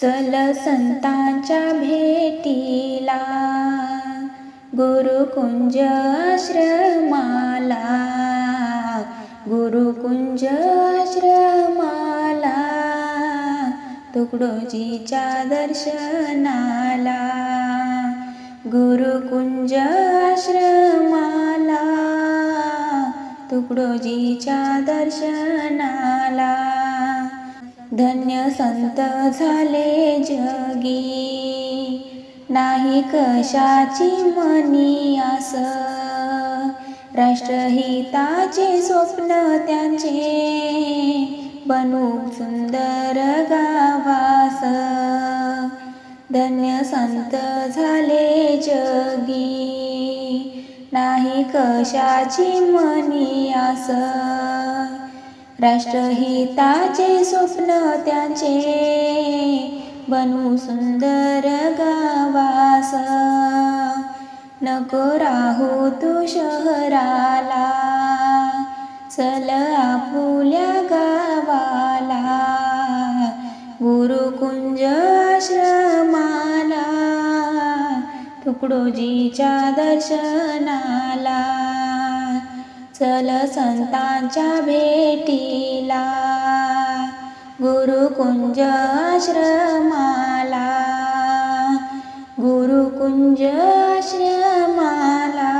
चल संतांच्या भेटीला गुरुकुंज आश्रमाला गुरुकुंज आश्रमाला तुकडोजीच्या दर्शनाला गुरुकुंज आश्रमाला तुकडोजीच्या दर्शनाला. संत झाले जगी. नाही कशाची मनी आस राष्ट्रहिताचे स्वप्न त्यांचे बनू सुंदर गावास. धन्य संत झाले जगी. नाही कशाची मनी आस राष्ट्रहिताचे स्वप्न त्याचे बनू सुंदर गावास. नको राहू तू शहराला चल आपुल्या गावाला. गुरुकुंज आश्रमाला तुकडोजीच्या दर्शनाला. चल संतांच्या भेटीला गुरुकुंज आश्रमाला गुरुकुंज आश्रमाला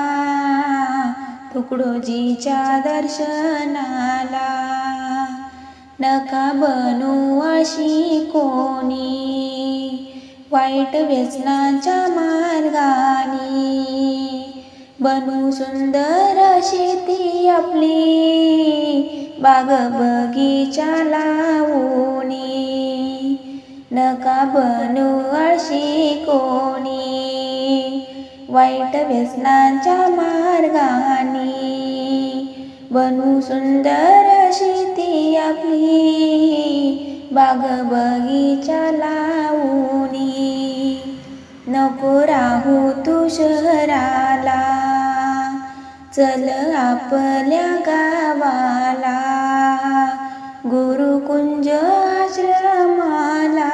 तुकडोजीच्या दर्शनाला. नका बनू अशी कोणी वाईट व्यसनाच्या मा बनू सुंदर शेती आपली. बाग बगीचा लावणी नका बनू अशी कोणी. वाईट व्यसनांच्या मार्गानी. बनू सुंदर शेती आपली. बाग बगीचा लावणी नको राहू तू शहर चल आपल्या गावाला. गुरुकुंज आश्रमाला.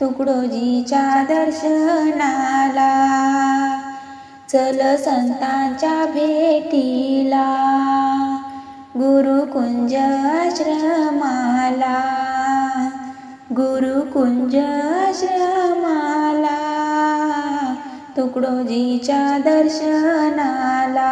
तुकडोजीच्या दर्शनाला. चल संतांच्या भेटीला. गुरुकुंज आश्रमाला. तुकडोजीच्या दर्शनाला.